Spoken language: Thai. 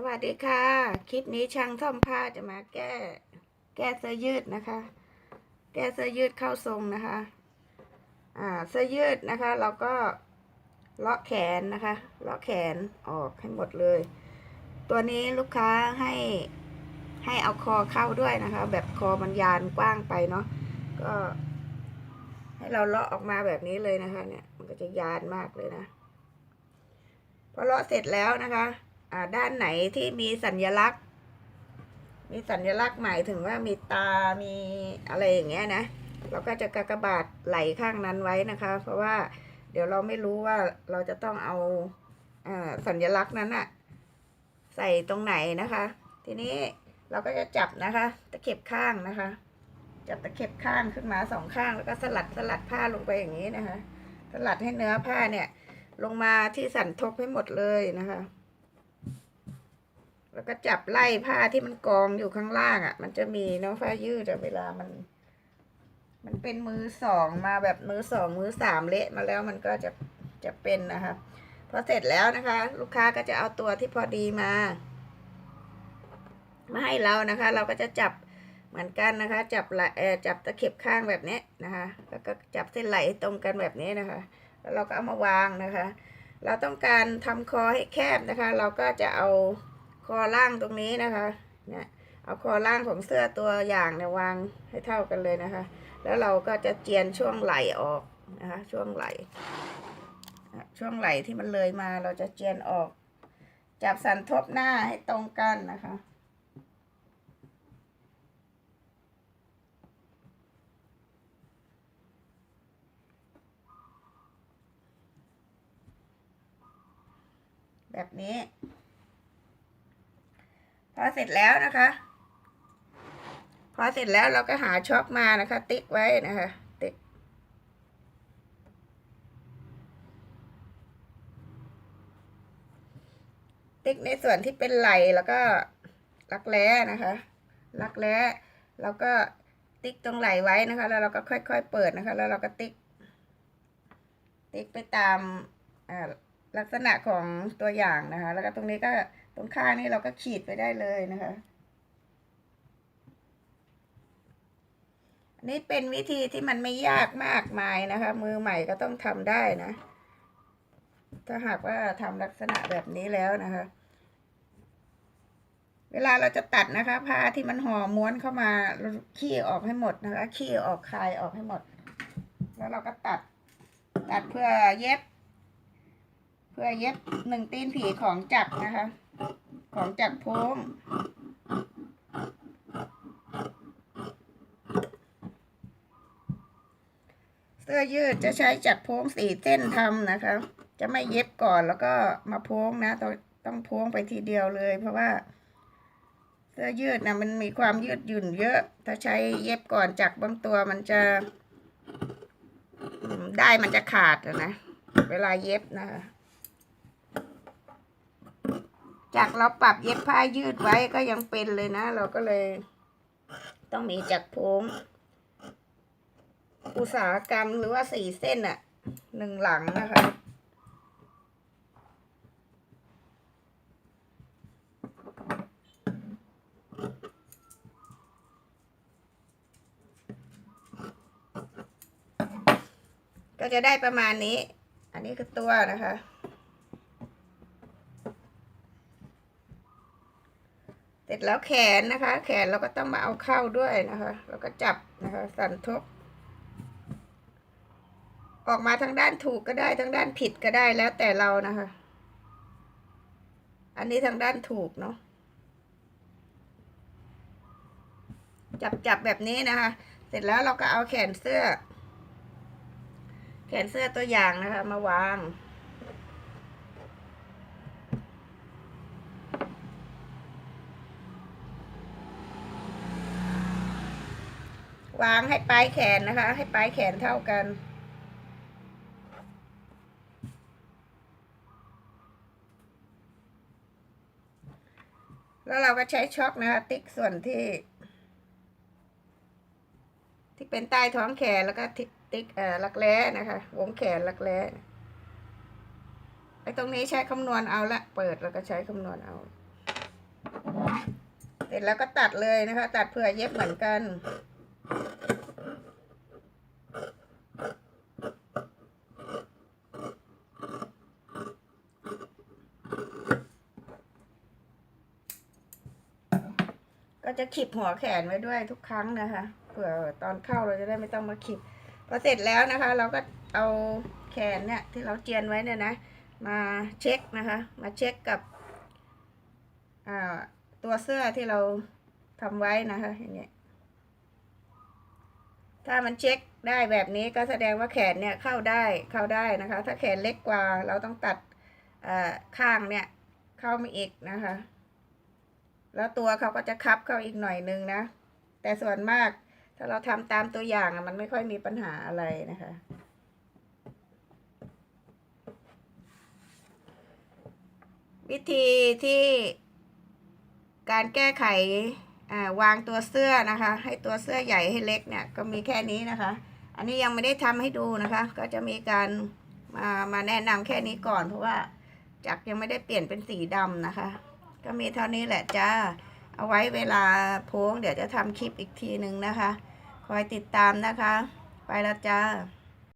สวัสดีค่ะ คลิปนี้ช่างท่อมผ้าจะมาแก้ แก้เสื้อยืดนะคะ แก้เสื้อยืดเข้าทรงนะคะ อ่าเสื้อยืดนะคะ เราก็เลาะแขนนะคะเลาะแขนออกให้หมดเลย ตัวนี้ลูกค้าให้ให้เอาคอเข้าด้วยนะคะ แบบคอมันยานกว้างไปเนาะก็ ให้เราเลาะออกมาแบบนี้เลยนะคะ เนี่ย มันก็จะยานมากเลยนะพอเลาะเสร็จแล้วนะคะ ด้านไหนที่มีสัญลักษณ์ มีสัญลักษณ์หมายถึงว่ามีตา มีอะไรอย่างเงี้ยนะ เราก็จะกากบาทไหลข้างนั้นไว้นะคะ เพราะว่าเดี๋ยวเราไม่รู้ว่าเราจะต้องเอาอ่าสัญลักษณ์นั้นอะใส่ตรงไหนนะคะ ทีนี้เราก็จะจับนะคะ ตะเข็บข้างนะคะ จับตะเข็บข้างขึ้นมาสองข้างแล้วก็สลัดสลัดผ้าลงไปอย่างนี้นะคะ สลัดให้เนื้อผ้าเนี่ย ลงมาที่สันทบให้หมดเลยนะคะ แล้วก็จับไล่ผ้าที่มันกองอยู่ข้างล่างอะ่ะ มันจะมีน้องผ้ายืดอะเวลามัน มันเป็นมือสองมาแบบมือสองมือสามเละมาแล้วมันก็จะจะเป็นนะคะพอเสร็จแล้วนะคะ ลูกค้าก็จะเอาตัวที่พอดีมา มาให้เรานะคะ เราก็จะจับเหมือนกันนะคะ จับไหลเออจับตะเข็บข้างแบบนี้นะคะ แล้วก็จับเส้นไหลตรงกันแบบนี้นะคะ แล้วเราก็เอามาวางนะคะ เราต้องการทำคอให้แคบนะคะ เราก็จะเอา คอล่างตรงนี้นะคะเนี่ยเอาคอล่างของเสื้อตัวอย่างเนี่ยวางให้เท่ากันเลยนะคะ แล้วเราก็จะเจียนช่วงไหล่ออกนะคะช่วงไหล่ช่วงไหล่ที่มันเลยมาเราจะเจียนออก จับสันทบหน้าให้ตรงกันนะคะแบบนี้ พอเสร็จแล้วนะคะ พอเสร็จแล้วเราก็หาช็อคมานะคะ ติ๊กไว้นะคะติ๊กติ๊กในส่วนที่เป็นไหลแล้วก็รักแร้นะคะรักแร้แล้วก็ติ๊กตรงไหลไว้นะคะ แล้วเราก็ค่อย ๆ เปิดนะคะ แล้วเราก็ติ๊ก ติ๊กไปตามลักษณะของตัวอย่างนะคะ แล้วก็ตรงนี้ก็ ตรงข้างนี่เราก็ขีดไปได้เลยนะคะอันนี้เป็นวิธีที่มันไม่ยากมากมายนะคะ มือใหม่ก็ต้องทำได้นะ ถ้าหากว่าทำลักษณะแบบนี้แล้วนะคะ เวลาเราจะตัดนะคะผ้าที่มันห่อม้วนเข้ามาเราขี้ออกให้หมดนะคะขี้ออกคลายออกให้หมด แล้วเราก็ตัด ตัดเพื่อเย็บ เพื่อเย็บหนึ่งตีนผีของจักรนะคะ ของจักรพ้งเสื้อยืดจะใช้จักรโพ้งสี่เส้นทำนะคะ จะไม่เย็บก่อนแล้วก็มาพงนะต้องต้องพงไปทีเดียวเลย เพราะว่า เสื้อยืดนะมันมีความยืดหยุ่นเยอะ ถ้าใช้เย็บก่อนจักรบางตัวมันจะได้มันจะขาดนะ เวลาเย็บนะคะ จากเราปรับเย็บผ้ายืดไว้ก็ยังเป็นเลยนะ เราก็เลย ต้องมีจักรโพงอุตสาหกรรมหรือว่าสี่เส้นอะหนึ่งหลังนะคะก็จะได้ประมาณนี้ อันนี้คือตัวนะคะ เสร็จแล้วแขนนะคะ แขนเราก็ต้องมาเอาเข้าด้วยนะคะแล้วก็จับนะคะสันทบ ออกมาทางด้านถูกก็ได้ทางด้านผิดก็ได้แล้วแต่เรานะคะ อันนี้ทางด้านถูกเนาะจับจับแบบนี้นะคะ เสร็จแล้วเราก็เอาแขนเสื้อ แขนเสื้อตัวอย่างนะคะ มาวาง วางให้ปลายแขนนะคะ ให้ปลายแขนเท่ากัน แล้วเราก็ใช้ช็อคนะคะ ติ๊กส่วนที่ ที่เป็นใต้ท้องแขนแล้วก็ติ๊กติ๊กเอ่อรักแร้นะคะ วงแขนรักแร้ไอ้ตรงนี้ใช้คำนวณเอาละ เปิดแล้วก็ใช้คำนวณเอา เสร็จแล้วก็ตัดเลยนะคะ ตัดเผื่อเย็บเหมือนกัน ก็จะขีบหัวแขนไว้ด้วยทุกครั้งนะคะเผื่อตอนเข้าเราจะได้ไม่ต้องมาขีบพอเสร็จแล้วนะคะ เราก็เอาแขนเนี่ยที่เราเจียนไว้เนี่ยนะ มาเช็คนะคะ มาเช็คกับตัวเสื้อที่เราทำไว้นะคะอย่างเงี้ย ถ้ามันเช็คได้แบบนี้ก็แสดงว่าแขนเนี่ยเข้าได้เข้าได้นะคะ ถ้าแขนเล็กกว่าเราต้องตัดข้างเนี่ยเข้ามาอีกนะคะ แล้วตัวเขาก็จะคับเข้าอีกหน่อยนึงนะ แต่ส่วนมากถ้าเราทำตามตัวอย่างอะมันไม่ค่อยมีปัญหาอะไรนะคะวิธีที่การแก้ไข วางตัวเสื้อนะคะ ให้ตัวเสื้อใหญ่ให้เล็กเนี่ยก็มีแค่นี้นะคะ อันนี้ยังไม่ได้ทำให้ดูนะคะ ก็จะมีการมามาแนะนำแค่นี้ก่อน เพราะว่าจักรยังไม่ได้เปลี่ยนเป็นสีดำนะคะ ก็มีเท่านี้แหละจ้าเอาไว้เวลาโพงเดี๋ยวจะทำคลิปอีกทีหนึ่งนะคะ คอยติดตามนะคะ ไปแล้วจ้า